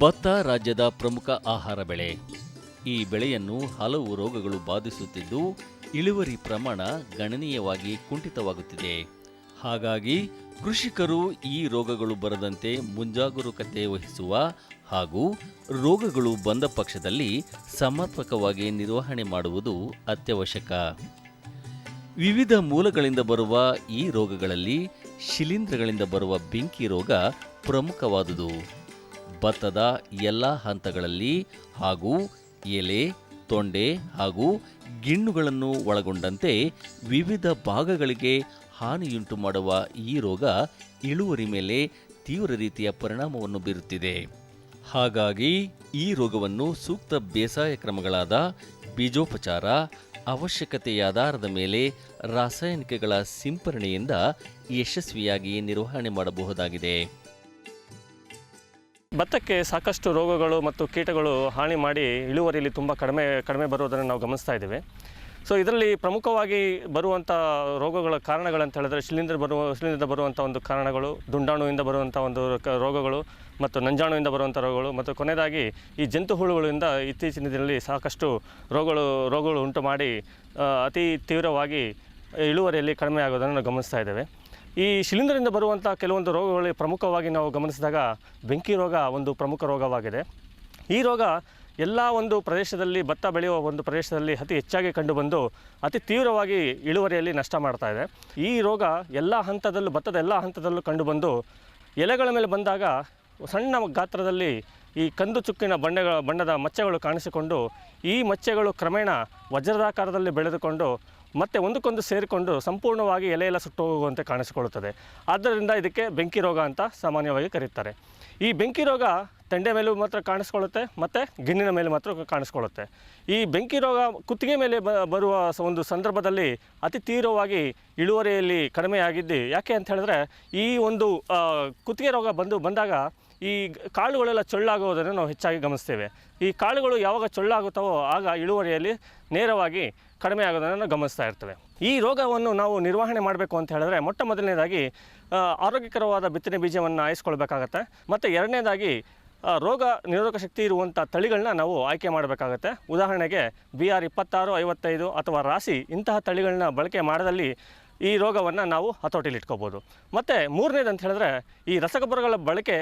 ಭತ್ತ ರಾಜ್ಯದ ಪ್ರಮುಖ ಆಹಾರ ಬೆಳೆ. ಈ ಬೆಳೆಯನ್ನು ಹಲವು ರೋಗಗಳು ಬಾಧಿಸುತ್ತಿದ್ದು, ಇಳುವರಿ ಪ್ರಮಾಣ ಗಣನೀಯವಾಗಿ ಕುಂಠಿತವಾಗುತ್ತಿದೆ. ಹಾಗಾಗಿ ಕೃಷಿಕರು ಈ ರೋಗಗಳು ಬರದಂತೆ ಮುಂಜಾಗರೂಕತೆ ವಹಿಸುವ ಹಾಗೂ ರೋಗಗಳು ಬಂದ ಪಕ್ಷದಲ್ಲಿ ಸಮರ್ಪಕವಾಗಿ ನಿರ್ವಹಣೆ ಮಾಡುವುದು ಅತ್ಯವಶ್ಯಕ. ವಿವಿಧ ಮೂಲಗಳಿಂದ ಬರುವ ಈ ರೋಗಗಳಲ್ಲಿ ಶಿಲೀಂಧ್ರಗಳಿಂದ ಬರುವ ಬೆಂಕಿ ರೋಗ ಪ್ರಮುಖವಾದುದು. ಭತ್ತದ ಎಲ್ಲ ಹಂತಗಳಲ್ಲಿ ಹಾಗೂ ಎಲೆ, ತೊಂಡೆ ಹಾಗೂ ಗಿಣ್ಣುಗಳನ್ನು ಒಳಗೊಂಡಂತೆ ವಿವಿಧ ಭಾಗಗಳಿಗೆ ಹಾನಿಯುಂಟು ಮಾಡುವ ಈ ರೋಗ ಇಳುವರಿ ಮೇಲೆ ತೀವ್ರ ರೀತಿಯ ಪರಿಣಾಮವನ್ನು ಬೀರುತ್ತಿದೆ. ಹಾಗಾಗಿ ಈ ರೋಗವನ್ನು ಸೂಕ್ತ ಬೇಸಾಯ ಕ್ರಮಗಳಾದ ಬೀಜೋಪಚಾರ ಅವಶ್ಯಕತೆಯ ಆಧಾರದ ಮೇಲೆ ರಾಸಾಯನಿಕಗಳ ಸಿಂಪರಣೆಯಿಂದ ಯಶಸ್ವಿಯಾಗಿ ನಿರ್ವಹಣೆ ಮಾಡಬಹುದಾಗಿದೆ. ಭತ್ತಕ್ಕೆ ಸಾಕಷ್ಟು ರೋಗಗಳು ಮತ್ತು ಕೀಟಗಳು ಹಾನಿ ಮಾಡಿ ಇಳುವರಿಯಲ್ಲಿ ತುಂಬ ಕಡಿಮೆ ಕಡಿಮೆ ಬರುವುದನ್ನು ನಾವು ಗಮನಿಸ್ತಾ ಇದ್ದೇವೆ. ಸೊ ಇದರಲ್ಲಿ ಪ್ರಮುಖವಾಗಿ ಬರುವಂಥ ರೋಗಗಳ ಕಾರಣಗಳಂತ ಹೇಳಿದ್ರೆ ಶಿಲೀಂಧ್ರ ಬರುವ, ಶಿಲೀಂಧ್ರದ ಬರುವಂಥ ಒಂದು ಕಾರಣಗಳು, ದುಂಡಾಣುವಿಂದ ಬರುವಂಥ ಒಂದು ರೋಗಗಳು ಮತ್ತು ನಂಜಾಣುವಿಂದ ಬರುವಂಥ ರೋಗಗಳು ಮತ್ತು ಕೊನೆಯದಾಗಿ ಈ ಜಂತು ಹುಳುಗಳಿಂದ ಇತ್ತೀಚಿನ ದಿನದಲ್ಲಿ ಸಾಕಷ್ಟು ರೋಗಗಳು ರೋಗಗಳು ಉಂಟು ಮಾಡಿ ಅತಿ ತೀವ್ರವಾಗಿ ಇಳುವರಿಯಲ್ಲಿ ಕಡಿಮೆ ಆಗೋದನ್ನು ನಾವು ಗಮನಿಸ್ತಾ ಇದ್ದೇವೆ. ಈ ಶಿಲೀಂಧ್ರದಿಂದ ಬರುವಂಥ ಕೆಲವೊಂದು ರೋಗಗಳಿಗೆ ಪ್ರಮುಖವಾಗಿ ನಾವು ಗಮನಿಸಿದಾಗ ಬೆಂಕಿ ರೋಗ ಒಂದು ಪ್ರಮುಖ ರೋಗವಾಗಿದೆ. ಈ ರೋಗ ಎಲ್ಲ ಒಂದು ಪ್ರದೇಶದಲ್ಲಿ ಭತ್ತ ಬೆಳೆಯುವ ಒಂದು ಪ್ರದೇಶದಲ್ಲಿ ಅತಿ ಹೆಚ್ಚಾಗಿ ಕಂಡುಬಂದು ಅತಿ ತೀವ್ರವಾಗಿ ಇಳುವರಿಯಲ್ಲಿ ನಷ್ಟ ಮಾಡ್ತಾ ಇದೆ. ಈ ರೋಗ ಎಲ್ಲ ಹಂತದಲ್ಲೂ ಭತ್ತದ ಎಲ್ಲ ಹಂತದಲ್ಲೂ ಕಂಡುಬಂದು ಎಲೆಗಳ ಮೇಲೆ ಬಂದಾಗ ಸಣ್ಣ ಗಾತ್ರದಲ್ಲಿ ಈ ಕಂದು ಚುಕ್ಕಿನ ಬಂಡೆಗಳ ಬಣ್ಣದ ಮಚ್ಚೆಗಳು ಕಾಣಿಸಿಕೊಂಡು ಈ ಮಚ್ಚೆಗಳು ಕ್ರಮೇಣ ವಜ್ರದಾಕಾರದಲ್ಲಿ ಬೆಳೆದುಕೊಂಡು ಮತ್ತೆ ಒಂದಕ್ಕೊಂದು ಸೇರಿಕೊಂಡು ಸಂಪೂರ್ಣವಾಗಿ ಎಲೆಯೆಲ್ಲ ಸುಟ್ಟು ಹೋಗುವಂತೆ ಕಾಣಿಸಿಕೊಳ್ಳುತ್ತದೆ. ಆದ್ದರಿಂದ ಇದಕ್ಕೆ ಬೆಂಕಿ ರೋಗ ಅಂತ ಸಾಮಾನ್ಯವಾಗಿ ಕರೀತಾರೆ. ಈ ಬೆಂಕಿ ರೋಗ ತಂಡೆ ಮೇಲೂ ಮಾತ್ರ ಕಾಣಿಸ್ಕೊಳ್ಳುತ್ತೆ, ಮತ್ತು ಗಿಣ್ಣಿನ ಮೇಲೆ ಮಾತ್ರ ಕಾಣಿಸ್ಕೊಳ್ಳುತ್ತೆ. ಈ ಬೆಂಕಿ ರೋಗ ಕುತ್ತಿಗೆ ಮೇಲೆ ಬರುವ ಒಂದು ಸಂದರ್ಭದಲ್ಲಿ ಅತಿ ತೀವ್ರವಾಗಿ ಇಳುವರಿಯಲ್ಲಿ ಕಡಿಮೆಯಾಗಿದ್ದು, ಯಾಕೆ ಅಂತ ಹೇಳಿದ್ರೆ ಈ ಒಂದು ಕುತ್ತಿಗೆ ರೋಗ ಬಂದು ಬಂದಾಗ ಈ ಕಾಳುಗಳೆಲ್ಲ ಚೊಳ್ಳಾಗುವುದನ್ನು ನಾವು ಹೆಚ್ಚಾಗಿ ಗಮನಿಸ್ತೇವೆ. ಈ ಕಾಳುಗಳು ಯಾವಾಗ ಚೊಳ್ಳಾಗುತ್ತವೋ ಆಗ ಇಳುವರಿಯಲ್ಲಿ ನೇರವಾಗಿ ಕಡಿಮೆ ಆಗೋದನ್ನು ಗಮನಿಸ್ತಾ ಇರ್ತವೆ. ಈ ರೋಗವನ್ನು ನಾವು ನಿರ್ವಹಣೆ ಮಾಡಬೇಕು ಅಂತ ಹೇಳಿದ್ರೆ ಮೊಟ್ಟ ಮೊದಲನೇದಾಗಿ ಆರೋಗ್ಯಕರವಾದ ಬಿತ್ತನೆ ಬೀಜವನ್ನು ಆಯಿಸ್ಕೊಳ್ಬೇಕಾಗತ್ತೆ ಮತ್ತು ಎರಡನೇದಾಗಿ ರೋಗ ನಿರೋಧಕ ಶಕ್ತಿ ಇರುವಂಥ ತಳಿಗಳನ್ನ ನಾವು ಆಯ್ಕೆ ಮಾಡಬೇಕಾಗತ್ತೆ. ಉದಾಹರಣೆಗೆ, ಬಿ ಆರ್ ಇಪ್ಪತ್ತಾರು, ಐವತ್ತೈದು ಅಥವಾ ರಾಸಿ ಇಂತಹ ತಳಿಗಳನ್ನ ಬಳಕೆ ಮಾಡದಲ್ಲಿ ಈ ರೋಗವನ್ನು ನಾವು ಹತೋಟಿಲಿಟ್ಕೋಬೋದು ಮತ್ತು ಮೂರನೇದು ಅಂತ ಹೇಳಿದ್ರೆ, ಈ ರಸಗೊಬ್ಬರಗಳ ಬಳಕೆ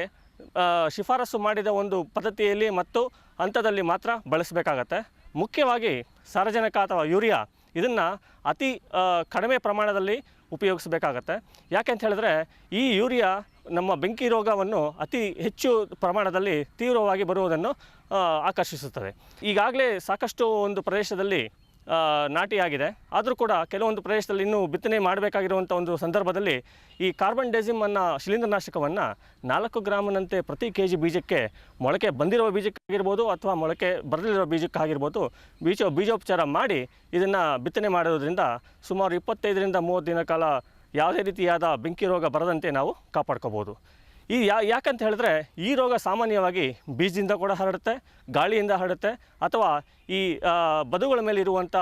ಶಿಫಾರಸು ಮಾಡಿದ ಒಂದು ಪದ್ಧತಿಯಲ್ಲಿ ಮತ್ತು ಹಂತದಲ್ಲಿ ಮಾತ್ರ ಬಳಸಬೇಕಾಗತ್ತೆ. ಮುಖ್ಯವಾಗಿ ಸಾರಜನಕ ಅಥವಾ ಯೂರಿಯಾ ಇದನ್ನು ಅತಿ ಕಡಿಮೆ ಪ್ರಮಾಣದಲ್ಲಿ ಉಪಯೋಗಿಸಬೇಕಾಗತ್ತೆ. ಯಾಕೆ ಅಂತ ಹೇಳಿದ್ರೆ ಈ ಯೂರಿಯಾ ನಮ್ಮ ಬೆಂಕಿ ರೋಗವನ್ನು ಅತಿ ಹೆಚ್ಚು ಪ್ರಮಾಣದಲ್ಲಿ ತೀವ್ರವಾಗಿ ಬರುವುದನ್ನು ಆಕರ್ಷಿಸುತ್ತದೆ. ಈಗಾಗಲೇ ಸಾಕಷ್ಟು ಒಂದು ಪ್ರದೇಶದಲ್ಲಿ ನಾಟಿಯಾಗಿದೆ ಆದರೂ ಕೂಡ ಕೆಲವೊಂದು ಪ್ರದೇಶದಲ್ಲಿ ಇನ್ನೂ ಬಿತ್ತನೆ ಮಾಡಬೇಕಾಗಿರುವಂಥ ಒಂದು ಸಂದರ್ಭದಲ್ಲಿ ಈ ಕಾರ್ಬನ್ ಡೈಸಿಮ್ ಅನ್ನೋ ಶಿಲೀಂಧ್ರನಾಶಕವನ್ನು ನಾಲ್ಕು ಗ್ರಾಮನಂತೆ ಪ್ರತಿ ಕೆ ಜಿ ಬೀಜಕ್ಕೆ ಮೊಳಕೆ ಬಂದಿರುವ ಬೀಜಕ್ಕಾಗಿರ್ಬೋದು ಅಥವಾ ಮೊಳಕೆ ಬರಲಿರೋ ಬೀಜಕ್ಕಾಗಿರ್ಬೋದು ಬೀಜ ಬೀಜೋಪಚಾರ ಮಾಡಿ ಇದನ್ನು ಬಿತ್ತನೆ ಮಾಡೋದ್ರಿಂದ ಸುಮಾರು ಇಪ್ಪತ್ತೈದರಿಂದ ಮೂವತ್ತು ದಿನ ಕಾಲ ಯಾವುದೇ ರೀತಿಯಾದ ಬೆಂಕಿ ರೋಗ ಬರದಂತೆ ನಾವು ಕಾಪಾಡ್ಕೋಬೋದು ಈ ಯಾ, ಯಾಕಂತ ಹೇಳಿದ್ರೆ ಈ ರೋಗ ಸಾಮಾನ್ಯವಾಗಿ ಬೀಜದಿಂದ ಕೂಡ ಹರಡುತ್ತೆ, ಗಾಳಿಯಿಂದ ಹರಡುತ್ತೆ, ಅಥವಾ ಈ ಬದುಗಳ ಮೇಲೆ ಇರುವಂಥ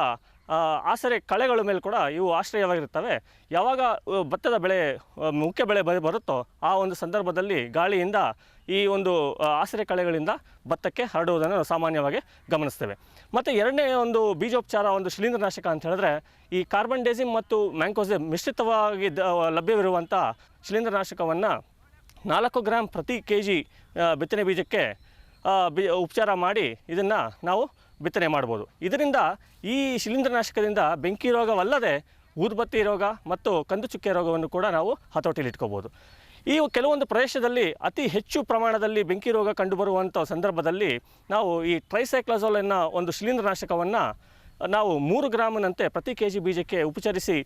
ಆಸರೆ ಕಳೆಗಳ ಮೇಲೆ ಕೂಡ ಇವು ಆಶ್ರಯವಾಗಿರ್ತವೆ ಯಾವಾಗ ಭತ್ತದ ಬೆಳೆ ಮುಖ್ಯ ಬೆಳೆ ಬರುತ್ತೋ ಆ ಒಂದು ಸಂದರ್ಭದಲ್ಲಿ ಗಾಳಿಯಿಂದ ಈ ಒಂದು ಆಸರೆ ಕಳೆಗಳಿಂದ ಭತ್ತಕ್ಕೆ ಹರಡುವುದನ್ನು ಸಾಮಾನ್ಯವಾಗಿ ಗಮನಿಸ್ತೇವೆ. ಮತ್ತು ಎರಡನೇ ಒಂದು ಬೀಜೋಪಚಾರ, ಒಂದು ಶಿಲೀಂಧ್ರನಾಶಕ ಅಂತ ಹೇಳಿದ್ರೆ, ಈ ಕಾರ್ಬನ್ ಡೈಸಿಮ್ ಮತ್ತು ಮ್ಯಾಂಕೋಸಿಮ್ ಮಿಶ್ರಿತವಾಗಿ ಲಭ್ಯವಿರುವಂಥ ಶಿಲೀಂಧ್ರನಾಶಕವನ್ನು ನಾಲ್ಕು ಗ್ರಾಮ್ ಪ್ರತಿ ಕೆ ಜಿ ಬಿತ್ತನೆ ಬೀಜಕ್ಕೆ ಬಿ, ಉಪಚಾರ ಮಾಡಿ ಇದನ್ನು ನಾವು ಬಿತ್ತನೆ ಮಾಡ್ಬೋದು. ಇದರಿಂದ ಈ ಶಿಲೀಂಧ್ರನಾಶಕದಿಂದ ಬೆಂಕಿ ರೋಗವಲ್ಲದೆ ಊದ್ಬತ್ತಿ ರೋಗ ಮತ್ತು ಕಂದು ಚುಕ್ಕೆ ರೋಗವನ್ನು ಕೂಡ ನಾವು ಹತೋಟಿಲಿಟ್ಕೋಬೋದು ಈ ಕೆಲವೊಂದು ಪ್ರದೇಶದಲ್ಲಿ ಅತಿ ಹೆಚ್ಚು ಪ್ರಮಾಣದಲ್ಲಿ ಬೆಂಕಿ ರೋಗ ಕಂಡುಬರುವಂಥ ಸಂದರ್ಭದಲ್ಲಿ ನಾವು ಈ ಟ್ರೈಸೈಕ್ಲಸೋಲ್ ಎನ್ನ ಒಂದು ಶಿಲೀಂಧ್ರನಾಶಕವನ್ನು ನಾವು ಮೂರು ಗ್ರಾಮನಂತೆ ಪ್ರತಿ ಕೆ ಜಿ ಬೀಜಕ್ಕೆ ಉಪಚರಿಸಿ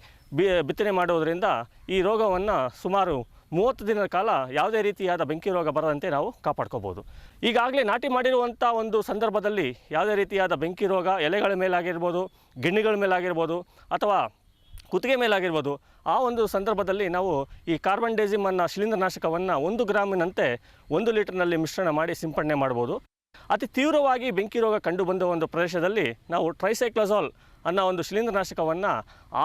ಬಿತ್ತನೆ ಮಾಡೋದರಿಂದ ಈ ರೋಗವನ್ನು ಸುಮಾರು ಮೂವತ್ತು ದಿನದ ಕಾಲ ಯಾವುದೇ ರೀತಿಯಾದ ಬೆಂಕಿ ರೋಗ ಬರದಂತೆ ನಾವು ಕಾಪಾಡ್ಕೋಬೋದು. ಈಗಾಗಲೇ ನಾಟಿ ಮಾಡಿರುವಂಥ ಒಂದು ಸಂದರ್ಭದಲ್ಲಿ ಯಾವುದೇ ರೀತಿಯಾದ ಬೆಂಕಿ ರೋಗ ಎಲೆಗಳ ಮೇಲಾಗಿರ್ಬೋದು, ಗಿಣ್ಣಿಗಳ ಮೇಲಾಗಿರ್ಬೋದು ಅಥವಾ ಕುತ್ತಿಗೆ ಮೇಲಾಗಿರ್ಬೋದು, ಆ ಒಂದು ಸಂದರ್ಭದಲ್ಲಿ ನಾವು ಈ ಕಾರ್ಬನ್ ಡೈಸಿಮ್ ಅನ್ನ ಶಿಲೀಂಧ್ರನಾಶಕವನ್ನು ಒಂದು ಗ್ರಾಮಿನಂತೆ ಒಂದು ಲೀಟರ್ನಲ್ಲಿ ಮಿಶ್ರಣ ಮಾಡಿ ಸಿಂಪಡಣೆ ಮಾಡ್ಬೋದು. ಅತಿ ತೀವ್ರವಾಗಿ ಬೆಂಕಿ ರೋಗ ಕಂಡುಬಂದ ಒಂದು ಪ್ರದೇಶದಲ್ಲಿ ನಾವು ಟ್ರೈಸೈಕ್ಲೋಸಾಲ್ ಅನ್ನೋ ಒಂದು ಶಿಲೀಂಧ್ರನಾಶಕವನ್ನು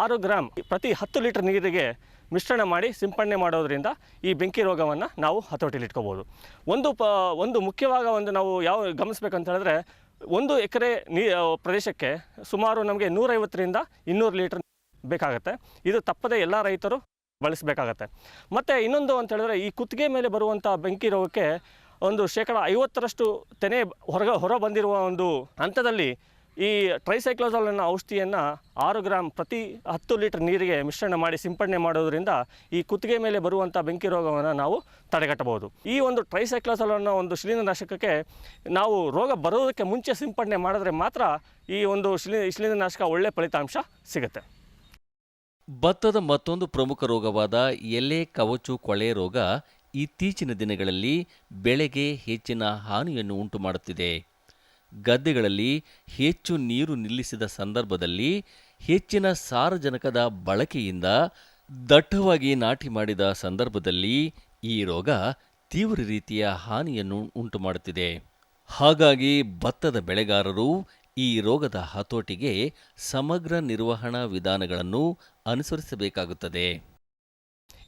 ಆರು ಗ್ರಾಮ್ ಪ್ರತಿ ಹತ್ತು ಲೀಟರ್ ನೀರಿಗೆ ಮಿಶ್ರಣ ಮಾಡಿ ಸಿಂಪಡಣೆ ಮಾಡೋದ್ರಿಂದ ಈ ಬೆಂಕಿ ರೋಗವನ್ನು ನಾವು ಹತೋಟಿಲಿ ಇಟ್ಕೋಬೋದು ಒಂದು ಪ, ಒಂದು ಮುಖ್ಯವಾದ ಒಂದು ನಾವು ಯಾವ ಗಮನಿಸ್ಬೇಕಂತ ಹೇಳಿದ್ರೆ, ಒಂದು ಎಕರೆ ನೀ ಪ್ರದೇಶಕ್ಕೆ ಸುಮಾರು ನಮಗೆ ನೂರೈವತ್ತರಿಂದ ಇನ್ನೂರು ಲೀಟ್ರ್ ಬೇಕಾಗುತ್ತೆ. ಇದು ತಪ್ಪದೆ ಎಲ್ಲ ರೈತರು ಬಳಸಬೇಕಾಗತ್ತೆ. ಮತ್ತು ಇನ್ನೊಂದು ಅಂತ ಹೇಳಿದ್ರೆ, ಈ ಕುತ್ತಿಗೆ ಮೇಲೆ ಬರುವಂಥ ಬೆಂಕಿ ರೋಗಕ್ಕೆ ಒಂದು ಶೇಕಡ ಐವತ್ತರಷ್ಟು ತೆನೆ ಹೊರಗ, ಹೊರ ಬಂದಿರುವ ಒಂದು ಹಂತದಲ್ಲಿ ಈ ಟ್ರೈಸೈಕ್ಲೋಸಲ್ ಅನ್ನೋ ಔಷಧಿಯನ್ನು ಆರು ಗ್ರಾಮ್ ಪ್ರತಿ ಹತ್ತು ಲೀಟರ್ ನೀರಿಗೆ ಮಿಶ್ರಣ ಮಾಡಿ ಸಿಂಪಡಣೆ ಮಾಡೋದರಿಂದ ಈ ಕುತ್ತಿಗೆ ಮೇಲೆ ಬರುವಂಥ ಬೆಂಕಿ ರೋಗವನ್ನು ನಾವು ತಡೆಗಟ್ಟಬಹುದು. ಈ ಒಂದು ಟ್ರೈಸೈಕ್ಲೋಸಲ್ ಅನ್ನೋ ಒಂದು ಶಿಲೀಂಧ್ರನಾಶಕಕ್ಕೆ ನಾವು ರೋಗ ಬರೋದಕ್ಕೆ ಮುಂಚೆ ಸಿಂಪಡಣೆ ಮಾಡಿದ್ರೆ ಮಾತ್ರ ಈ ಒಂದು ಶಿಲಿ, ಶಿಲೀಂಧ್ರನಾಶಕ ಒಳ್ಳೆ ಫಲಿತಾಂಶ ಸಿಗುತ್ತೆ. ಭತ್ತದ ಮತ್ತೊಂದು ಪ್ರಮುಖ ರೋಗವಾದ ಎಲೆ, ಕವಚು, ಕೊಳೆ ರೋಗ ಇತ್ತೀಚಿನ ದಿನಗಳಲ್ಲಿ ಬೆಳೆಗೆ ಹೆಚ್ಚಿನ ಹಾನಿಯನ್ನು ಉಂಟು ಮಾಡುತ್ತಿದೆ ಗದ್ದೆಗಳಲ್ಲಿ ಹೆಚ್ಚು ನೀರು ನಿಲ್ಲಿಸಿದ ಸಂದರ್ಭದಲ್ಲಿ ಹೆಚ್ಚಿನ ಸಾರಜನಕದ ಬಳಕೆಯಿಂದ ದಟ್ಟವಾಗಿ ನಾಟಿ ಮಾಡಿದ ಸಂದರ್ಭದಲ್ಲಿ ಈ ರೋಗ ತೀವ್ರ ರೀತಿಯ ಹಾನಿಯನ್ನು ಉಂಟುಮಾಡುತ್ತಿದೆ. ಹಾಗಾಗಿ ಭತ್ತದ ಬೆಳೆಗಾರರು ಈ ರೋಗದ ಹತೋಟಿಗೆ ಸಮಗ್ರ ನಿರ್ವಹಣಾ ವಿಧಾನಗಳನ್ನು ಅನುಸರಿಸಬೇಕಾಗುತ್ತದೆ.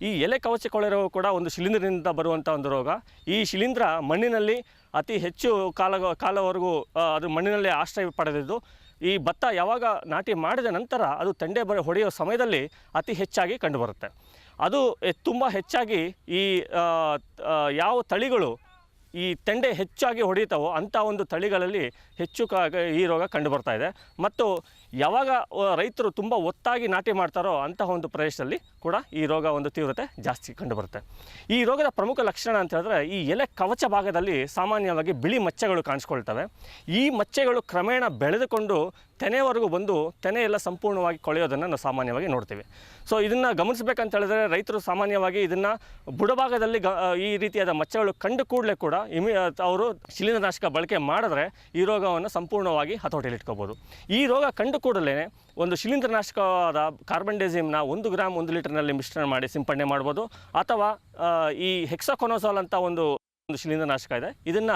ಈ ಎಲೆ ಕವಚ ಕೊಳೆ ರೋಗ ಕೂಡ ಒಂದು ಶಿಲೀಂಧ್ರದಿಂದ ಬರುವಂಥ ಒಂದು ರೋಗ. ಈ ಶಿಲೀಂಧ್ರ ಮಣ್ಣಿನಲ್ಲಿ ಅತಿ ಹೆಚ್ಚು ಕಾಲ, ಕಾಲವರೆಗೂ ಅದು ಮಣ್ಣಿನಲ್ಲಿ ಆಶ್ರಯ ಪಡೆದಿದ್ದು. ಈ ಭತ್ತ ಯಾವಾಗ ನಾಟಿ ಮಾಡಿದ ನಂತರ ಅದು ತಂಡೆ ಬರ ಹೊಡೆಯೋ ಸಮಯದಲ್ಲಿ ಅತಿ ಹೆಚ್ಚಾಗಿ ಕಂಡುಬರುತ್ತೆ. ಅದು ತುಂಬ ಹೆಚ್ಚಾಗಿ ಈ ಯಾವ ತಳಿಗಳು ಈ ತೆಂಡೆ ಹೆಚ್ಚಾಗಿ ಹೊಡಿತಾವೋ ಅಂಥ ಒಂದು ತಳಿಗಳಲ್ಲಿ ಹೆಚ್ಚು ಈ ರೋಗ ಕಂಡುಬರ್ತಾ ಇದೆ. ಮತ್ತು ಯಾವಾಗ ರೈತರು ತುಂಬ ಒತ್ತಾಗಿ ನಾಟಿ ಮಾಡ್ತಾರೋ ಅಂತಹ ಒಂದು ಪ್ರದೇಶದಲ್ಲಿ ಕೂಡ ಈ ರೋಗ ಒಂದು ತೀವ್ರತೆ ಜಾಸ್ತಿ ಕಂಡುಬರುತ್ತೆ. ಈ ರೋಗದ ಪ್ರಮುಖ ಲಕ್ಷಣ ಅಂತ ಹೇಳಿದ್ರೆ ಈ ಎಲೆ ಕವಚ ಭಾಗದಲ್ಲಿ ಸಾಮಾನ್ಯವಾಗಿ ಬಿಳಿ ಮಚ್ಚೆಗಳು ಕಾಣಿಸ್ಕೊಳ್ತವೆ. ಈ ಮಚ್ಚೆಗಳು ಕ್ರಮೇಣ ಬೆಳೆದುಕೊಂಡು ತೆನೆವರೆಗೂ ಬಂದು ತೆನೆ ಎಲ್ಲ ಸಂಪೂರ್ಣವಾಗಿ ಕೊಳೆಯೋದನ್ನು ನಾವು ಸಾಮಾನ್ಯವಾಗಿ ನೋಡ್ತೀವಿ. ಸೊ ಇದನ್ನು ಗಮನಿಸಬೇಕಂತ ಹೇಳಿದ್ರೆ ರೈತರು ಸಾಮಾನ್ಯವಾಗಿ ಇದನ್ನು ಬುಡಭಾಗದಲ್ಲಿ ಗ ಈ ರೀತಿಯಾದ ಮಚ್ಚಗಳು ಕಂಡು ಕೂಡಲೇ ಕೂಡ ಇಮಿ ಅವರು ಶಿಲೀಂಧ್ರನಾಶಕ ಬಳಕೆ ಮಾಡಿದ್ರೆ ಈ ರೋಗವನ್ನು ಸಂಪೂರ್ಣವಾಗಿ ಹತೋಟಿಯಲ್ಲಿ ಇಟ್ಕೋಬೋದು. ಈ ರೋಗ ಕಂಡು ಕೂಡಲೇ ಒಂದು ಶಿಲೀಂದ್ರನಾಶಕವಾದ ಕಾರ್ಬನ್ ಡೈಸಿಮ್ನ ಒಂದು ಗ್ರಾಮ್ ಒಂದು ಲೀಟರ್ನಲ್ಲಿ ಮಿಶ್ರಣ ಮಾಡಿ ಸಿಂಪಡಣೆ ಮಾಡ್ಬೋದು. ಅಥವಾ ಈ ಹೆಕ್ಸಾಕೊನೋಸಾಲ್ ಅಂತ ಒಂದು ಒಂದು ಶಿಲೀಂಧ್ರನಾಶಕ ಇದೆ. ಇದನ್ನು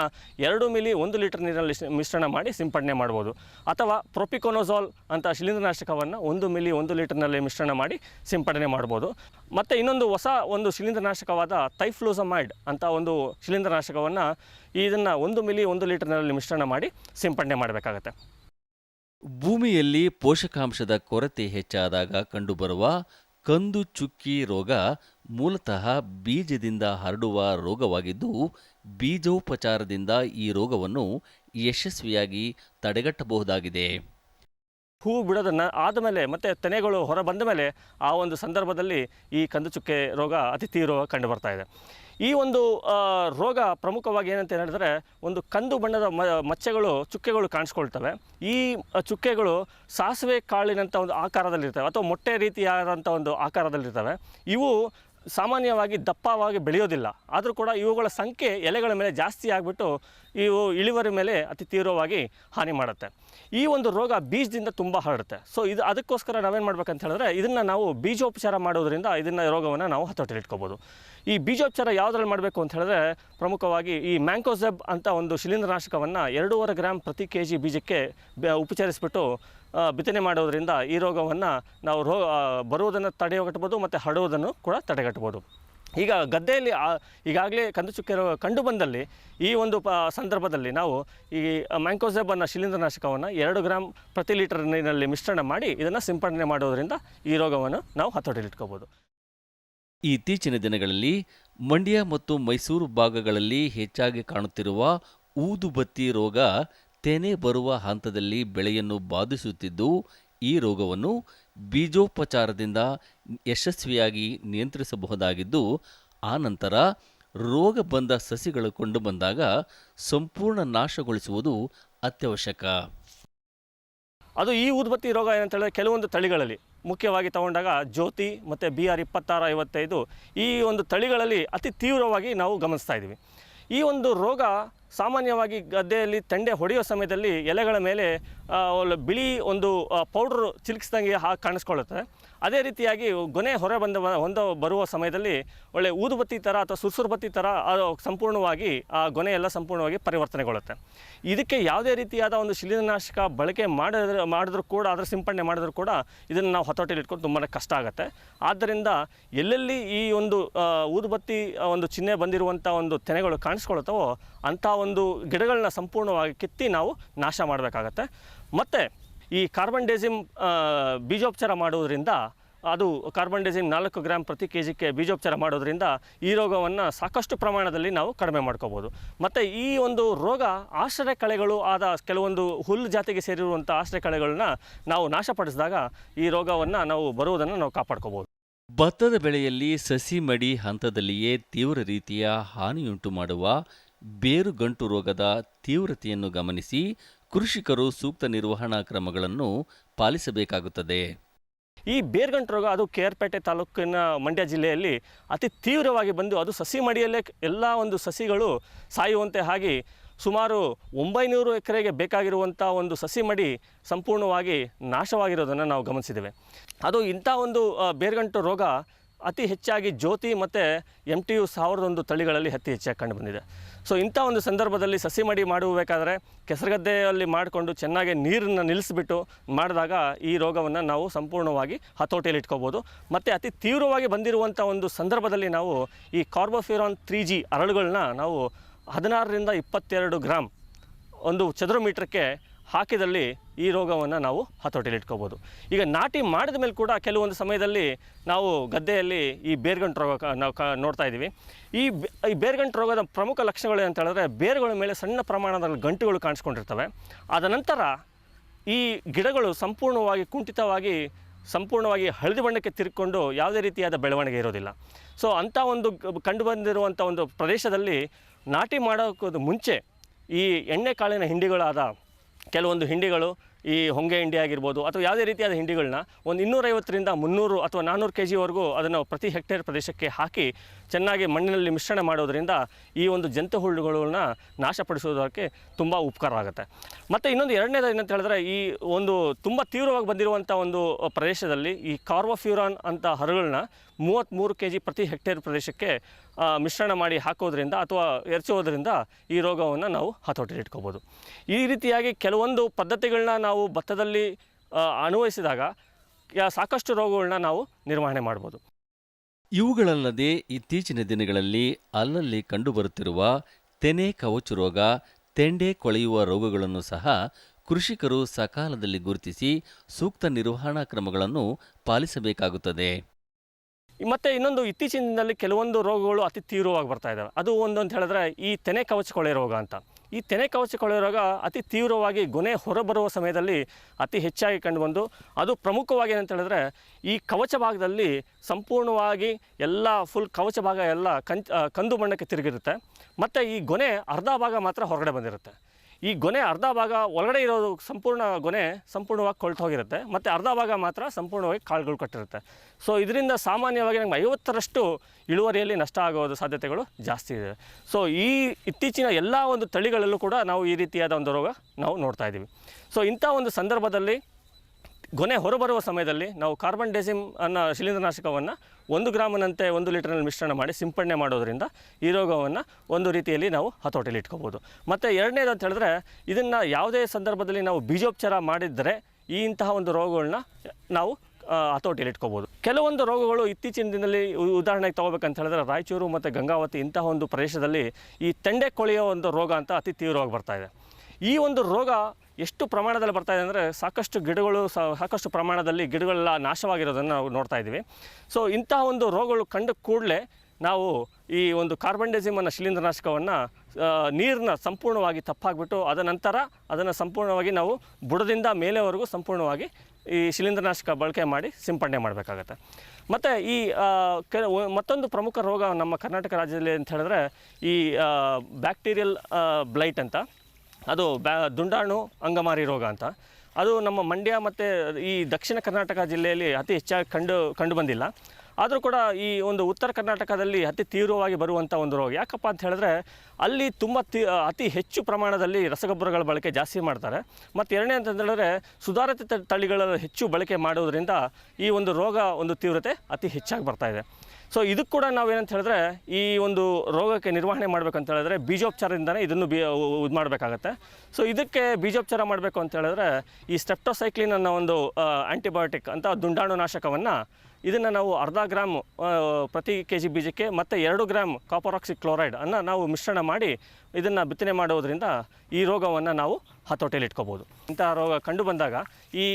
ಎರಡು ಮಿಲಿ ಒಂದು ಲೀಟರ್ ನೀರಿನಲ್ಲಿ ಮಿಶ್ರಣ ಮಾಡಿ ಸಿಂಪಡಣೆ ಮಾಡ್ಬೋದು. ಅಥವಾ ಪ್ರೊಪಿಕೊನೋಸಾಲ್ ಅಂತ ಶಿಲೀಂಧ್ರನಾಶಕವನ್ನು ಒಂದು ಮಿಲಿ ಒಂದು ಲೀಟರ್ನಲ್ಲಿ ಮಿಶ್ರಣ ಮಾಡಿ ಸಿಂಪಡಣೆ ಮಾಡ್ಬೋದು. ಮತ್ತು ಇನ್ನೊಂದು ಹೊಸ ಒಂದು ಶಿಲೀಂಧ್ರನಾಶಕವಾದ ತೈಫ್ಲೂಸಮೈಡ್ ಅಂತ ಒಂದು ಶಿಲೀಂಧ್ರನಾಶಕವನ್ನು ಇದನ್ನು ಒಂದು ಮಿಲಿ ಒಂದು ಲೀಟರ್ನಲ್ಲಿ ಮಿಶ್ರಣ ಮಾಡಿ ಸಿಂಪಡಣೆ ಮಾಡಬೇಕಾಗತ್ತೆ. ಭೂಮಿಯಲ್ಲಿ ಪೋಷಕಾಂಶದ ಕೊರತೆ ಹೆಚ್ಚಾದಾಗ ಕಂಡುಬರುವ ಕಂದು ಚುಕ್ಕಿ ರೋಗ ಮೂಲತಃ ಬೀಜದಿಂದ ಹರಡುವ ರೋಗವಾಗಿದ್ದು, ಬೀಜೋಪಚಾರದಿಂದ ಈ ರೋಗವನ್ನು ಯಶಸ್ವಿಯಾಗಿ ತಡೆಗಟ್ಟಬಹುದಾಗಿದೆ. ಹೂ ಬಿಡೋದನ್ನು ಆದಮೇಲೆ ಮತ್ತು ತೆನೆಗಳು ಹೊರ ಬಂದ ಮೇಲೆ ಆ ಒಂದು ಸಂದರ್ಭದಲ್ಲಿ ಈ ಕಂದು ಚುಕ್ಕೆ ರೋಗ ಅತಿ ತೀವ್ರವಾಗಿ ಕಂಡುಬರ್ತಾ ಇದೆ. ಈ ಒಂದು ರೋಗ ಪ್ರಮುಖವಾಗಿ ಏನಂತ ಹೇಳಿದ್ರೆ ಒಂದು ಕಂದು ಬಣ್ಣದ ಮಚ್ಚೆಗಳು, ಚುಕ್ಕೆಗಳು ಕಾಣಿಸ್ಕೊಳ್ತವೆ. ಈ ಚುಕ್ಕೆಗಳು ಸಾಸಿವೆ ಕಾಳಿನಂಥ ಒಂದು ಆಕಾರದಲ್ಲಿರ್ತವೆ ಅಥವಾ ಮೊಟ್ಟೆ ರೀತಿಯಾದಂಥ ಒಂದು ಆಕಾರದಲ್ಲಿರ್ತವೆ. ಇವು ಸಾಮಾನ್ಯವಾಗಿ ದಪ್ಪವಾಗಿ ಬೆಳೆಯೋದಿಲ್ಲ. ಆದರೂ ಕೂಡ ಇವುಗಳ ಸಂಖ್ಯೆ ಎಲೆಗಳ ಮೇಲೆ ಜಾಸ್ತಿ ಆಗಿಬಿಟ್ಟು ಇವು ಇಳುವರಿ ಮೇಲೆ ಅತಿ ತೀವ್ರವಾಗಿ ಹಾನಿ ಮಾಡುತ್ತೆ. ಈ ಒಂದು ರೋಗ ಬೀಜದಿಂದ ತುಂಬ ಹರಡುತ್ತೆ. ಸೊ ಇದು ಅದಕ್ಕೋಸ್ಕರ ನಾವೇನು ಮಾಡ್ಬೇಕಂತ ಹೇಳಿದ್ರೆ, ಇದನ್ನು ನಾವು ಬೀಜೋಪಚಾರ ಮಾಡೋದ್ರಿಂದ ಇದನ್ನು ರೋಗವನ್ನು ನಾವು ಹತೋಟಿಯಲ್ಲಿ ಇಟ್ಕೋಬೋದು ಈ ಬೀಜೋಪಚಾರ ಯಾವುದ್ರಲ್ಲಿ ಮಾಡಬೇಕು ಅಂತ ಹೇಳಿದ್ರೆ, ಪ್ರಮುಖವಾಗಿ ಈ ಮ್ಯಾಂಕೋಸೆಬ್ ಅಂತ ಒಂದು ಶಿಲೀಂಧ್ರನಾಶಕವನ್ನು ಎರಡೂವರೆ ಗ್ರಾಮ್ ಪ್ರತಿ ಕೆ ಜಿ ಬೀಜಕ್ಕೆ ಉಪಚರಿಸ್ಬಿಟ್ಟು ಬಿತ್ತನೆ ಮಾಡೋದ್ರಿಂದ ಈ ರೋಗವನ್ನು ನಾವು ರೋ ಬರುವುದನ್ನು ತಡೆಗಟ್ಟಬೋದು ಮತ್ತು ಹರಡುವುದನ್ನು ಕೂಡ ತಡೆಗಟ್ಟಬೋದು ಈಗ ಗದ್ದೆಯಲ್ಲಿ ಈಗಾಗಲೇ ಕಂದು ಚುಕ್ಕೆ ಕಂಡು ಬಂದಲ್ಲಿ ಈ ಒಂದು ಪ, ಸಂದರ್ಭದಲ್ಲಿ ನಾವು ಈ ಮ್ಯಾಂಕೋಸೆಬ್ ಅನ್ನೋ ಶಿಲೀಂಧ್ರನಾಶಕವನ್ನು ಎರಡು ಗ್ರಾಮ್ ಪ್ರತಿ ಲೀಟರ್ ನೀರಿನಲ್ಲಿ ಮಿಶ್ರಣ ಮಾಡಿ ಇದನ್ನು ಸಿಂಪಡಣೆ ಮಾಡೋದರಿಂದ ಈ ರೋಗವನ್ನು ನಾವು ಹತೋಟಿಲಿಟ್ಕೋಬೋದು. ಇತ್ತೀಚಿನ ದಿನಗಳಲ್ಲಿ ಮಂಡ್ಯ ಮತ್ತು ಮೈಸೂರು ಭಾಗಗಳಲ್ಲಿ ಹೆಚ್ಚಾಗಿ ಕಾಣುತ್ತಿರುವ ಊದುಬತ್ತಿ ರೋಗ ತೆನೆ ಬರುವ ಹಂತದಲ್ಲಿ ಬೆಳೆಯನ್ನು ಬಾಧಿಸುತ್ತಿದ್ದು, ಈ ರೋಗವನ್ನು ಬೀಜೋಪಚಾರದಿಂದ ಯಶಸ್ವಿಯಾಗಿ ನಿಯಂತ್ರಿಸಬಹುದಾಗಿದ್ದು ಆನಂತರ ರೋಗ ಬಂದ ಸಸಿಗಳು ಕಂಡುಬಂದಾಗ ಸಂಪೂರ್ಣ ನಾಶಗೊಳಿಸುವುದು ಅತ್ಯವಶ್ಯಕ. ಅದು ಈ ಉದ್ಬತ್ತಿ ರೋಗ ಏನಂತ ಹೇಳಿದ್ರೆ ಕೆಲವೊಂದು ತಳಿಗಳಲ್ಲಿ, ಮುಖ್ಯವಾಗಿ ತಗೊಂಡಾಗ ಜ್ಯೋತಿ ಮತ್ತು ಬಿ ಆರ್ ಇಪ್ಪತ್ತಾರು ಐವತ್ತೈದು ಈ ಒಂದು ತಳಿಗಳಲ್ಲಿ ಅತಿ ತೀವ್ರವಾಗಿ ನಾವು ಗಮನಿಸ್ತಾ ಇದ್ದೀವಿ. ಈ ಒಂದು ರೋಗ ಸಾಮಾನ್ಯವಾಗಿ ಗದ್ದೆಯಲ್ಲಿ ತಂಡೆ ಹೊಡೆಯೋ ಸಮಯದಲ್ಲಿ ಎಲೆಗಳ ಮೇಲೆ ಬಿಳಿ ಒಂದು ಪೌಡ್ರ್ ಚಿಲುಕಿಸ್ದಂಗೆ ಹಾ ಕಾಣಿಸ್ಕೊಳ್ಳುತ್ತೆ. ಅದೇ ರೀತಿಯಾಗಿ ಗೊನೆ ಹೊರ ಬಂದ, ಹೊಂದ ಬರುವ ಸಮಯದಲ್ಲಿ ಒಳ್ಳೆ ಊದುಬತ್ತಿ ಥರ ಅಥವಾ ಸುರ್ಸುರು ಬತ್ತಿ ಥರ ಸಂಪೂರ್ಣವಾಗಿ, ಆ, ಗೊನೆ ಎಲ್ಲ ಸಂಪೂರ್ಣವಾಗಿ ಪರಿವರ್ತನೆಗೊಳ್ಳುತ್ತೆ. ಇದಕ್ಕೆ ಯಾವುದೇ ರೀತಿಯಾದ ಒಂದು ಶಿಲೀನಾಶಕ ಬಳಕೆ ಮಾಡಿದ್ರೆ, ಮಾಡಿದ್ರು ಕೂಡ ಅದರ ಸಿಂಪಡಣೆ ಮಾಡಿದ್ರು ಕೂಡ ಇದನ್ನು ನಾವು ಹತೋಟಿಯಲ್ಲಿ ಇಟ್ಕೊಂಡು ತುಂಬಾ ಕಷ್ಟ ಆಗುತ್ತೆ. ಆದ್ದರಿಂದ ಎಲ್ಲೆಲ್ಲಿ ಈ ಒಂದು ಊದುಬತ್ತಿ ಒಂದು ಚಿಹ್ನೆ ಬಂದಿರುವಂಥ ಒಂದು ತೆನೆಗಳು ಕಾಣಿಸ್ಕೊಳ್ತಾವೋ ಅಂಥ ಒಂದು ಗಿಡಗಳನ್ನ ಸಂಪೂರ್ಣವಾಗಿ ಕಿತ್ತಿ ನಾವು ನಾಶ ಮಾಡಬೇಕಾಗತ್ತೆ. ಮತ್ತು ಈ ಕಾರ್ಬನ್ ಡೇಸಿಮ್ ಬೀಜೋಪಚಾರ ಮಾಡೋದ್ರಿಂದ ಅದು ಕಾರ್ಬನ್ ಡೈಸಿಮ್ ನಾಲ್ಕು ಗ್ರಾಮ್ ಪ್ರತಿ ಕೆ ಜಿಗೆ ಬೀಜೋಪಚಾರ ಮಾಡೋದ್ರಿಂದ ಈ ರೋಗವನ್ನು ಸಾಕಷ್ಟು ಪ್ರಮಾಣದಲ್ಲಿ ನಾವು ಕಡಿಮೆ ಮಾಡ್ಕೋಬೋದು. ಮತ್ತು ಈ ಒಂದು ರೋಗ ಆಶ್ರಯ ಕಳೆಗಳು ಆದ ಕೆಲವೊಂದು ಹುಲ್ಲು ಜಾತಿಗೆ ಸೇರಿರುವಂಥ ಆಶ್ರಯ ಕಳೆಗಳನ್ನ ನಾವು ನಾಶಪಡಿಸಿದಾಗ ಈ ರೋಗವನ್ನು ನಾವು ಬರುವುದನ್ನು ನಾವು ಕಾಪಾಡ್ಕೋಬೋದು. ಭತ್ತದ ಬೆಳೆಯಲ್ಲಿ ಸಸಿ ಮಡಿ ಹಂತದಲ್ಲಿಯೇ ತೀವ್ರ ರೀತಿಯ ಹಾನಿಯುಂಟು ಮಾಡುವ ಬೇರುಗಂಟು ರೋಗದ ತೀವ್ರತೆಯನ್ನು ಗಮನಿಸಿ ಕೃಷಿಕರು ಸೂಕ್ತ ನಿರ್ವಹಣಾ ಕ್ರಮಗಳನ್ನು ಪಾಲಿಸಬೇಕಾಗುತ್ತದೆ. ಈ ಬೇರ್ಗಂಟು ರೋಗ ಅದು ಕೆ ತಾಲೂಕಿನ ಮಂಡ್ಯ ಜಿಲ್ಲೆಯಲ್ಲಿ ಅತಿ ತೀವ್ರವಾಗಿ ಬಂದು ಅದು ಸಸಿ ಮಡಿಯಲ್ಲೇ ಎಲ್ಲ ಒಂದು ಸಸಿಗಳು ಸಾಯುವಂತೆ ಆಗಿ ಸುಮಾರು ಒಂಬೈನೂರು ಎಕರೆಗೆ ಬೇಕಾಗಿರುವಂಥ ಒಂದು ಸಸಿ ಮಡಿ ಸಂಪೂರ್ಣವಾಗಿ ನಾಶವಾಗಿರೋದನ್ನು ನಾವು ಗಮನಿಸಿದ್ದೇವೆ. ಅದು ಇಂಥ ಒಂದು ಬೇರ್ಗಂಟು ರೋಗ ಅತಿ ಹೆಚ್ಚಾಗಿ ಜ್ಯೋತಿ ಮತ್ತು ಎಂ ಟಿ ಯು ಸಾವಿರದ ಒಂದು ತಳಿಗಳಲ್ಲಿ ಅತಿ ಹೆಚ್ಚಾಗಿ ಕಂಡು ಬಂದಿದೆ. ಸೊ ಇಂಥ ಒಂದು ಸಂದರ್ಭದಲ್ಲಿ ಸಸಿ ಮಡಿ ಮಾಡಬೇಕಾದ್ರೆ ಕೆಸರುಗದ್ದೆಯಲ್ಲಿ ಮಾಡಿಕೊಂಡು ಚೆನ್ನಾಗಿ ನೀರನ್ನು ನಿಲ್ಲಿಸಿಬಿಟ್ಟು ಮಾಡಿದಾಗ ಈ ರೋಗವನ್ನು ನಾವು ಸಂಪೂರ್ಣವಾಗಿ ಹತೋಟಿಯಲ್ಲಿ ಇಟ್ಕೋಬೋದು. ಮತ್ತು ಅತಿ ತೀವ್ರವಾಗಿ ಬಂದಿರುವಂಥ ಒಂದು ಸಂದರ್ಭದಲ್ಲಿ ನಾವು ಈ ಕಾರ್ಬೋಫಿರಾನ್ ತ್ರೀ ಜಿ ಅರಳುಗಳನ್ನ ನಾವು ಹದಿನಾರರಿಂದ ಇಪ್ಪತ್ತೆರಡು ಗ್ರಾಮ್ ಒಂದು ಚದುರ ಮೀಟ್ರಕ್ಕೆ ಹಾಕಿದಲ್ಲಿ ಈ ರೋಗವನ್ನು ನಾವು ಹತೋಟಿಯಲ್ಲಿ ಇಟ್ಕೋಬೋದು. ಈಗ ನಾಟಿ ಮಾಡಿದ ಮೇಲೆ ಕೂಡ ಕೆಲವೊಂದು ಸಮಯದಲ್ಲಿ ನಾವು ಗದ್ದೆಯಲ್ಲಿ ಈ ಬೇರ್ಗಂಟು ರೋಗ ನಾವು ಕ, ನೋಡ್ತಾ ಇದ್ದೀವಿ. ಈ ಈ ಬೇರ್ಗಂಟು ರೋಗದ ಪ್ರಮುಖ ಲಕ್ಷಣಗಳು ಅಂತ ಹೇಳಿದ್ರೆ ಬೇರುಗಳ ಮೇಲೆ ಸಣ್ಣ ಪ್ರಮಾಣದಲ್ಲಿ ಗಂಟುಗಳು ಕಾಣಿಸ್ಕೊಂಡಿರ್ತವೆ. ಆದ ನಂತರ ಈ ಗಿಡಗಳು ಸಂಪೂರ್ಣವಾಗಿ ಕುಂಠಿತವಾಗಿ, ಸಂಪೂರ್ಣವಾಗಿ ಹಳದಿ ಬಣ್ಣಕ್ಕೆ ತಿರ್ಕೊಂಡು ಯಾವುದೇ ರೀತಿಯಾದ ಬೆಳವಣಿಗೆ ಇರೋದಿಲ್ಲ. ಸೊ, ಅಂಥ ಒಂದು ಕಂಡು ಕಂಡುಬಂದಿರುವಂಥ ಒಂದು ಪ್ರದೇಶದಲ್ಲಿ ನಾಟಿ ಮಾಡೋಕ್ಕೂ ಮುಂಚೆ ಈ ಎಣ್ಣೆ ಕಾಳಿನ ಹಿಂಡಿಗಳಾದ ಕೆಲವೊಂದು ಹಿಂಡಿಗಳು ಈ ಹೊಂಗೆ ಹಿಂಡಿ ಆಗಿರ್ಬೋದು ಅಥವಾ ಯಾವುದೇ ರೀತಿಯಾದ ಹಿಂಡಿಗಳನ್ನ ಒಂದು ಇನ್ನೂರೈವತ್ತರಿಂದ ಮುನ್ನೂರು ಅಥವಾ ನಾನ್ನೂರು ಕೆ ಜಿವರೆಗೂ ಅದನ್ನು ಪ್ರತಿ ಹೆಕ್ಟೇರ್ ಪ್ರದೇಶಕ್ಕೆ ಹಾಕಿ ಚೆನ್ನಾಗಿ ಮಣ್ಣಿನಲ್ಲಿ ಮಿಶ್ರಣ ಮಾಡೋದರಿಂದ ಈ ಒಂದು ಜಂತು ಹುಳುಗಳನ್ನ ನಾಶಪಡಿಸೋದಕ್ಕೆ ತುಂಬ ಉಪಕಾರ ಆಗುತ್ತೆ. ಮತ್ತು ಇನ್ನೊಂದು ಎರಡನೇದು ಏನಂತ ಹೇಳಿದ್ರೆ ಈ ಒಂದು ತುಂಬ ತೀವ್ರವಾಗಿ ಬಂದಿರುವಂಥ ಒಂದು ಪ್ರದೇಶದಲ್ಲಿ ಈ ಕಾರ್ವೋಫ್ಯೂರಾನ್ ಅಂತ ಹರಗಳನ್ನ ಮೂವತ್ತ್ಮೂರು ಕೆ ಜಿ ಪ್ರತಿ ಹೆಕ್ಟೇರ್ ಪ್ರದೇಶಕ್ಕೆ ಮಿಶ್ರಣ ಮಾಡಿ ಹಾಕೋದ್ರಿಂದ ಅಥವಾ ಎರಚೋದ್ರಿಂದ ಈ ರೋಗವನ್ನು ನಾವು ಹತೋಟಿಯಲ್ಲಿ ಇಟ್ಕೋಬೋದು. ಈ ರೀತಿಯಾಗಿ ಕೆಲವೊಂದು ಪದ್ಧತಿಗಳನ್ನ ನಾವು ಭತ್ತದಲ್ಲಿ ಅನ್ವಯಿಸಿದಾಗ ಸಾಕಷ್ಟು ರೋಗಗಳನ್ನ ನಾವು ನಿರ್ವಹಣೆ ಮಾಡ್ಬೋದು. ಇವುಗಳಲ್ಲದೆ ಇತ್ತೀಚಿನ ದಿನಗಳಲ್ಲಿ ಅಲ್ಲಲ್ಲಿ ಕಂಡುಬರುತ್ತಿರುವ ತೆನೆ ಕವಚು ರೋಗ, ತೆಂಡೆ ಕೊಳೆಯುವ ರೋಗಗಳನ್ನು ಸಹ ಕೃಷಿಕರು ಸಕಾಲದಲ್ಲಿ ಗುರುತಿಸಿ ಸೂಕ್ತ ನಿರ್ವಹಣಾ ಕ್ರಮಗಳನ್ನು ಪಾಲಿಸಬೇಕಾಗುತ್ತದೆ. ಮತ್ತು ಇನ್ನೊಂದು ಇತ್ತೀಚಿನ ದಿನದಲ್ಲಿ ಕೆಲವೊಂದು ರೋಗಗಳು ಅತಿ ತೀವ್ರವಾಗಿ ಬರ್ತಾ ಇದ್ದಾವೆ. ಅದು ಒಂದು ಅಂತ ಹೇಳಿದ್ರೆ ಈ ತೆನೆ ಕವಚ ಕೊಳೆ ರೋಗ ಅಂತ. ಈ ತೆನೆ ಕವಚ ಕೊಳೆ ರೋಗ ಅತಿ ತೀವ್ರವಾಗಿ ಗೊನೆ ಹೊರಬರುವ ಸಮಯದಲ್ಲಿ ಅತಿ ಹೆಚ್ಚಾಗಿ ಕಂಡುಬಂದು ಅದು ಪ್ರಮುಖವಾಗಿ ಏನಂತ ಹೇಳಿದ್ರೆ ಈ ಕವಚ ಭಾಗದಲ್ಲಿ ಸಂಪೂರ್ಣವಾಗಿ ಎಲ್ಲ ಫುಲ್ ಕವಚ ಭಾಗ ಎಲ್ಲ ಕಂದು ಬಣ್ಣಕ್ಕೆ ತಿರುಗಿರುತ್ತೆ. ಮತ್ತು ಈ ಗೊನೆ ಅರ್ಧ ಭಾಗ ಮಾತ್ರ ಹೊರಗಡೆ ಬಂದಿರುತ್ತೆ. ಈ ಗೊನೆ ಅರ್ಧ ಭಾಗ ಒಳಗಡೆ ಇರೋದು ಸಂಪೂರ್ಣ ಗೊನೆ ಸಂಪೂರ್ಣವಾಗಿ ಕೊಳ್ತು ಹೋಗಿರುತ್ತೆ. ಮತ್ತು ಅರ್ಧ ಭಾಗ ಮಾತ್ರ ಸಂಪೂರ್ಣವಾಗಿ ಕಾಳುಗಳು ಕಟ್ಟಿರುತ್ತೆ. ಸೊ ಇದರಿಂದ ಸಾಮಾನ್ಯವಾಗಿ ನಮ್ಗೆ ಐವತ್ತರಷ್ಟು ಇಳುವರಿಯಲ್ಲಿ ನಷ್ಟ ಆಗೋದು ಸಾಧ್ಯತೆಗಳು ಜಾಸ್ತಿ ಇದೆ. ಸೊ ಈ ಇತ್ತೀಚಿನ ಎಲ್ಲ ಒಂದು ತಳಿಗಳಲ್ಲೂ ಕೂಡ ನಾವು ಈ ರೀತಿಯಾದ ಒಂದು ರೋಗ ನಾವು ನೋಡ್ತಾ ಇದ್ದೀವಿ. ಸೊ ಇಂಥ ಒಂದು ಸಂದರ್ಭದಲ್ಲಿ ಗೊನೆ ಹೊರಬರುವ ಸಮಯದಲ್ಲಿ ನಾವು ಕಾರ್ಬನ್ ಡೈಸಿಮ್ ಅನ್ನೋ ಶಿಲೀಂಧ್ರನಾಶಕವನ್ನು ಒಂದು ಗ್ರಾಮನಂತೆ ಒಂದು ಲೀಟರ್ನಲ್ಲಿ ಮಿಶ್ರಣ ಮಾಡಿ ಸಿಂಪಡಣೆ ಮಾಡೋದರಿಂದ ಈ ರೋಗವನ್ನು ಒಂದು ರೀತಿಯಲ್ಲಿ ನಾವು ಹತೋಟಿಯಲ್ಲಿ ಇಟ್ಕೋಬೋದು. ಮತ್ತು ಎರಡನೇದು ಅಂತ ಹೇಳಿದ್ರೆ ಇದನ್ನು ಯಾವುದೇ ಸಂದರ್ಭದಲ್ಲಿ ನಾವು ಬೀಜೋಪಚಾರ ಮಾಡಿದ್ದರೆ ಈ ಇಂತಹ ಒಂದು ರೋಗಗಳನ್ನ ನಾವು ಹತೋಟಿಯಲ್ಲಿ ಇಟ್ಕೋಬೋದು. ಕೆಲವೊಂದು ರೋಗಗಳು ಇತ್ತೀಚಿನ ದಿನದಲ್ಲಿ ಉದಾಹರಣೆಗೆ ತಗೋಬೇಕಂತ ಹೇಳಿದ್ರೆ ರಾಯಚೂರು ಮತ್ತು ಗಂಗಾವತಿ ಇಂತಹ ಒಂದು ಪ್ರದೇಶದಲ್ಲಿ ಈ ತೆಂಡೆ ಕೊಳೆಯೋ ಒಂದು ರೋಗ ಅಂತ ಅತಿ ತೀವ್ರವಾಗಿ ಬರ್ತಾ ಇದೆ. ಈ ಒಂದು ರೋಗ ಎಷ್ಟು ಪ್ರಮಾಣದಲ್ಲಿ ಬರ್ತಾ ಇದೆ ಅಂದರೆ ಸಾಕಷ್ಟು ಗಿಡಗಳು ಸಾಕಷ್ಟು ಪ್ರಮಾಣದಲ್ಲಿ ಗಿಡಗಳೆಲ್ಲ ನಾಶವಾಗಿರೋದನ್ನು ನಾವು ನೋಡ್ತಾ ಇದ್ದೀವಿ. ಸೊ ಇಂತಹ ಒಂದು ರೋಗಗಳು ಕಂಡ ಕೂಡಲೇ ನಾವು ಈ ಒಂದು ಕಾರ್ಬನ್ ಅನ್ನೋ ಶಿಲೀಂಧ್ರನಾಶಕವನ್ನು ನೀರನ್ನ ಸಂಪೂರ್ಣವಾಗಿ ತಪ್ಪಾಗ್ಬಿಟ್ಟು ಅದ ನಂತರ ಅದನ್ನು ಸಂಪೂರ್ಣವಾಗಿ ನಾವು ಬುಡದಿಂದ ಮೇಲೆವರೆಗೂ ಸಂಪೂರ್ಣವಾಗಿ ಈ ಶಿಲೀಂಧ್ರನಾಶಕ ಬಳಕೆ ಮಾಡಿ ಸಿಂಪಡಣೆ ಮಾಡಬೇಕಾಗತ್ತೆ. ಮತ್ತು ಈ ಕೆ ಮತ್ತೊಂದು ಪ್ರಮುಖ ರೋಗ ನಮ್ಮ ಕರ್ನಾಟಕ ರಾಜ್ಯದಲ್ಲಿ ಅಂತ ಹೇಳಿದ್ರೆ ಈ ಬ್ಯಾಕ್ಟೀರಿಯಲ್ ಬ್ಲೈಟ್ ಅಂತ. ಅದು ಬ್ಯಾ, ದುಂಡಾಣು ಅಂಗಮಾರಿ ರೋಗ ಅಂತ. ಅದು ನಮ್ಮ ಮಂಡ್ಯ ಮತ್ತು ಈ ದಕ್ಷಿಣ ಕರ್ನಾಟಕ ಜಿಲ್ಲೆಯಲ್ಲಿ ಅತಿ ಹೆಚ್ಚಾಗಿ ಕಂಡು ಕಂಡು ಬಂದಿಲ್ಲ. ಆದರೂ ಕೂಡ ಈ ಒಂದು ಉತ್ತರ ಕರ್ನಾಟಕದಲ್ಲಿ ಅತಿ ತೀವ್ರವಾಗಿ ಬರುವಂಥ ಒಂದು ರೋಗ. ಯಾಕಪ್ಪ ಅಂತ ಹೇಳಿದ್ರೆ ಅಲ್ಲಿ ತುಂಬ ತೀ, ಅತಿ ಹೆಚ್ಚು ಪ್ರಮಾಣದಲ್ಲಿ ರಸಗೊಬ್ಬರಗಳ ಬಳಕೆ ಜಾಸ್ತಿ ಮಾಡ್ತಾರೆ. ಮತ್ತು ಎರಡನೇ ಅಂತ ಹೇಳಿದ್ರೆ ಸುಧಾರಿತ ತಳಿಗಳ ಹೆಚ್ಚು ಬಳಕೆ ಮಾಡೋದರಿಂದ ಈ ಒಂದು ರೋಗ ಒಂದು ತೀವ್ರತೆ ಅತಿ ಹೆಚ್ಚಾಗಿ ಬರ್ತಾ ಇದೆ. ಸೊ ಇದಕ್ಕೆ ಕೂಡ ನಾವೇನಂತ ಹೇಳಿದ್ರೆ, ಈ ಒಂದು ರೋಗಕ್ಕೆ ನಿರ್ವಹಣೆ ಮಾಡಬೇಕಂತ ಹೇಳಿದ್ರೆ ಬೀಜೋಪಚಾರದಿಂದಲೇ ಇದನ್ನು ಬಿ ಇದು ಮಾಡಬೇಕಾಗತ್ತೆ. ಸೊ ಇದಕ್ಕೆ ಬೀಜೋಪಚಾರ ಮಾಡಬೇಕು ಅಂತ ಹೇಳಿದ್ರೆ ಈ ಸ್ಟೆಪ್ಟೋಸೈಕ್ಲಿನ್ ಅನ್ನೋ ಒಂದು ಆ್ಯಂಟಿಬಯೋಟಿಕ್ ಅಂತ ದುಂಡಾಣು ನಾಶಕವನ್ನು ಇದನ್ನು ನಾವು ಅರ್ಧ ಗ್ರಾಮ್ ಪ್ರತಿ ಕೆ ಜಿ ಬೀಜಕ್ಕೆ ಮತ್ತು ಎರಡು ಗ್ರಾಮ್ ಕಾಪರಾಕ್ಸಿ ಕ್ಲೋರೈಡ್ ಅನ್ನು ನಾವು ಮಿಶ್ರಣ ಮಾಡಿ ಇದನ್ನು ಬಿತ್ತನೆ ಮಾಡೋದ್ರಿಂದ ಈ ರೋಗವನ್ನು ನಾವು ಹತೋಟೆಯಲ್ಲಿ ಇಟ್ಕೋಬೋದು. ಇಂತಹ ರೋಗ ಕಂಡು ಬಂದಾಗ ಈ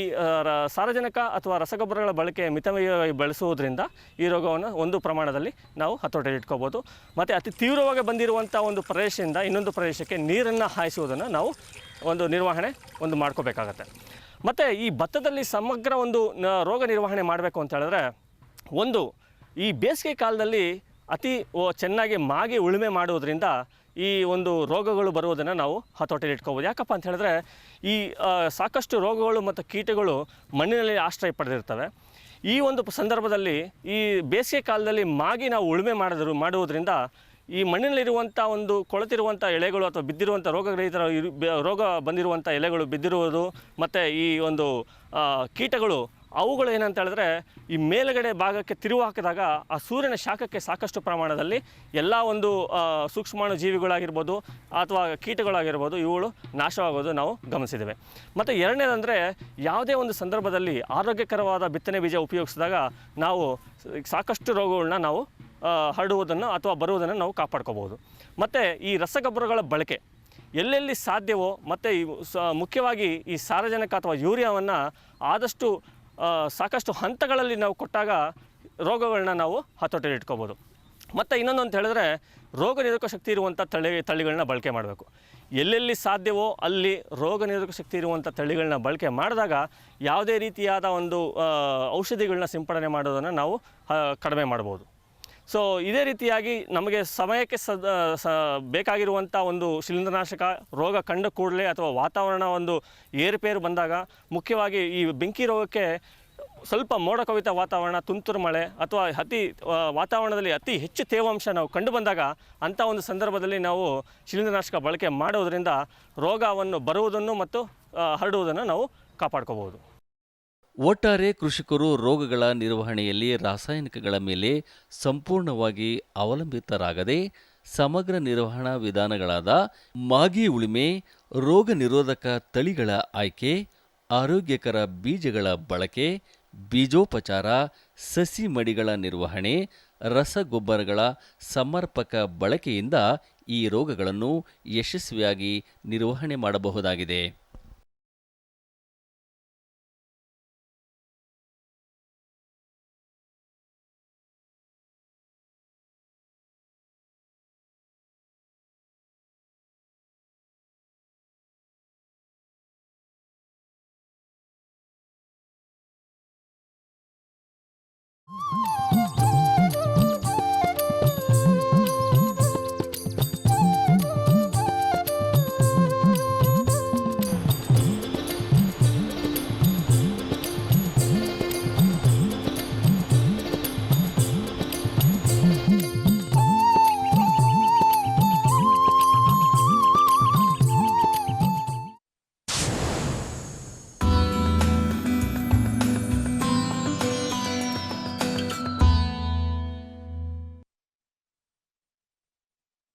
ಸಾರಜನಕ ಅಥವಾ ರಸಗೊಬ್ಬರಗಳ ಬಳಕೆ ಮಿತವಾಗಿ ಬಳಸುವುದರಿಂದ ಈ ರೋಗವನ್ನು ಒಂದು ಪ್ರಮಾಣದಲ್ಲಿ ನಾವು ಹತೋಟೆಯಲ್ಲಿ ಇಟ್ಕೋಬೋದು. ಮತ್ತು ಅತಿ ತೀವ್ರವಾಗಿ ಬಂದಿರುವಂಥ ಒಂದು ಪ್ರದೇಶದಿಂದ ಇನ್ನೊಂದು ಪ್ರದೇಶಕ್ಕೆ ನೀರನ್ನು ಹಾಯಿಸುವುದನ್ನು ನಾವು ಒಂದು ನಿರ್ವಹಣೆ ಒಂದು ಮಾಡ್ಕೋಬೇಕಾಗತ್ತೆ. ಮತ್ತು ಈ ಭತ್ತದಲ್ಲಿ ಸಮಗ್ರ ಒಂದು ರೋಗ ನಿರ್ವಹಣೆ ಮಾಡಬೇಕು ಅಂತ ಹೇಳಿದ್ರೆ, ಒಂದು, ಈ ಬೇಸಿಗೆ ಕಾಲದಲ್ಲಿ ಅತಿ ಚೆನ್ನಾಗಿ ಮಾಗಿ ಉಳುಮೆ ಮಾಡುವುದರಿಂದ ಈ ಒಂದು ರೋಗಗಳು ಬರುವುದನ್ನು ನಾವು ಹತೋಟಿಯಲ್ಲಿ ಇಟ್ಕೋಬೋದು. ಯಾಕಪ್ಪ ಅಂತ ಹೇಳಿದ್ರೆ, ಈ ಸಾಕಷ್ಟು ರೋಗಗಳು ಮತ್ತು ಕೀಟಗಳು ಮಣ್ಣಿನಲ್ಲಿ ಆಶ್ರಯ ಪಡೆದಿರ್ತವೆ. ಈ ಒಂದು ಸಂದರ್ಭದಲ್ಲಿ ಈ ಬೇಸಿಗೆ ಕಾಲದಲ್ಲಿ ಮಾಗಿ ನಾವು ಉಳುಮೆ ಮಾಡಿದ್ರು, ಮಾಡುವುದರಿಂದ ಈ ಮಣ್ಣಿನಲ್ಲಿರುವಂಥ ಒಂದು ಕೊಳೆತಿರುವಂಥ ಎಲೆಗಳು ಅಥವಾ ಬಿದ್ದಿರುವಂಥ ಬೆ- ರೋಗ ಬಂದಿರುವಂಥ ಎಲೆಗಳು ಬಿದ್ದಿರುವುದು ಮತ್ತು ಈ ಒಂದು ಕೀಟಗಳು ಅವುಗಳು ಏನಂತ ಹೇಳಿದ್ರೆ ಈ ಮೇಲುಗಡೆ ಭಾಗಕ್ಕೆ ತಿರುವು ಹಾಕಿದಾಗ ಆ ಸೂರ್ಯನ ಶಾಖಕ್ಕೆ ಸಾಕಷ್ಟು ಪ್ರಮಾಣದಲ್ಲಿ ಎಲ್ಲ ಒಂದು ಸೂಕ್ಷ್ಮಾಣು ಜೀವಿಗಳಾಗಿರ್ಬೋದು ಅಥವಾ ಕೀಟಗಳಾಗಿರ್ಬೋದು ಇವುಗಳು ನಾಶವಾಗೋದು ನಾವು ಗಮನಿಸಿದ್ದೇವೆ. ಮತ್ತು ಎರಡನೇದಂದರೆ ಯಾವುದೇ ಒಂದು ಸಂದರ್ಭದಲ್ಲಿ ಆರೋಗ್ಯಕರವಾದ ಬಿತ್ತನೆ ಬೀಜ ಉಪಯೋಗಿಸಿದಾಗ ನಾವು ಸಾಕಷ್ಟು ರೋಗಗಳನ್ನ ನಾವು ಹರಡುವುದನ್ನು ಅಥವಾ ಬರುವುದನ್ನು ನಾವು ಕಾಪಾಡ್ಕೋಬೋದು ಮತ್ತು ಈ ರಸಗೊಬ್ಬರಗಳ ಬಳಕೆ ಎಲ್ಲೆಲ್ಲಿ ಸಾಧ್ಯವೋ ಮತ್ತು ಈ ಮುಖ್ಯವಾಗಿ ಈ ಸಾರಜನಕ ಅಥವಾ ಯೂರಿಯಾವನ್ನು ಆದಷ್ಟು ಸಾಕಷ್ಟು ಹಂತಗಳಲ್ಲಿ ನಾವು ಕೊಟ್ಟಾಗ ರೋಗಗಳನ್ನ ನಾವು ಹತೋಟಿಯಲ್ಲಿ ಇಟ್ಕೋಬೋದು ಮತ್ತು ಇನ್ನೊಂದು ಅಂತ ಹೇಳಿದ್ರೆ ರೋಗ ನಿರೋಧಕ ಶಕ್ತಿ ಇರುವಂಥ ತಳಿ, ತಳಿಗಳನ್ನ ಬಳಕೆ ಮಾಡಬೇಕು. ಎಲ್ಲೆಲ್ಲಿ ಸಾಧ್ಯವೋ ಅಲ್ಲಿ ರೋಗ ನಿರೋಧಕ ಶಕ್ತಿ ಇರುವಂಥ ತಳಿಗಳನ್ನ ಬಳಕೆ ಮಾಡಿದಾಗ ಯಾವುದೇ ರೀತಿಯಾದ ಒಂದು ಔಷಧಿಗಳನ್ನ ಸಿಂಪಡಣೆ ಮಾಡೋದನ್ನು ನಾವು ಕಡಿಮೆ ಮಾಡ್ಬೋದು. ಸೊ ಇದೇ ರೀತಿಯಾಗಿ ನಮಗೆ ಸಮಯಕ್ಕೆ ಸದ ಸ, ಬೇಕಾಗಿರುವಂಥ ಒಂದು ಶಿಲೀಂಧ್ರನಾಶಕ ರೋಗ ಕಂಡ ಕೂಡಲೇ ಅಥವಾ ವಾತಾವರಣ ಒಂದು ಏರುಪೇರು ಬಂದಾಗ ಮುಖ್ಯವಾಗಿ ಈ ಬೆಂಕಿ ರೋಗಕ್ಕೆ ಸ್ವಲ್ಪ ಮೋಡ ಕವಿತ ವಾತಾವರಣ, ತುಂತುರು ಮಳೆ ಅಥವಾ ಅತಿ ವಾತಾವರಣದಲ್ಲಿ ಅತಿ ಹೆಚ್ಚು ತೇವಾಂಶ ನಾವು ಕಂಡು ಬಂದಾಗ ಅಂಥ ಒಂದು ಸಂದರ್ಭದಲ್ಲಿ ನಾವು ಶಿಲೀಂಧ್ರನಾಶಕ ಬಳಕೆ ಮಾಡೋದರಿಂದ ರೋಗವನ್ನು ಬರುವುದನ್ನು ಮತ್ತು ಹರಡುವುದನ್ನು ನಾವು ಕಾಪಾಡ್ಕೋಬೋದು ಒಟ್ಟಾರೆ ಕೃಷಿಕರು ರೋಗಗಳ ನಿರ್ವಹಣೆಯಲ್ಲಿ ರಾಸಾಯನಿಕಗಳ ಮೇಲೆ ಸಂಪೂರ್ಣವಾಗಿ ಅವಲಂಬಿತರಾಗದೆ ಸಮಗ್ರ ನಿರ್ವಹಣಾ ವಿಧಾನಗಳಾದ ಮಾಗಿ ಉಳುಮೆ, ರೋಗ ನಿರೋಧಕ ತಳಿಗಳ ಆಯ್ಕೆ, ಆರೋಗ್ಯಕರ ಬೀಜಗಳ ಬಳಕೆ, ಬೀಜೋಪಚಾರ, ಸಸಿ ಮಡಿಗಳ ನಿರ್ವಹಣೆ, ರಸಗೊಬ್ಬರಗಳ ಸಮರ್ಪಕ ಬಳಕೆಯಿಂದ ಈ ರೋಗಗಳನ್ನು ಯಶಸ್ವಿಯಾಗಿ ನಿರ್ವಹಣೆ ಮಾಡಬಹುದಾಗಿದೆ.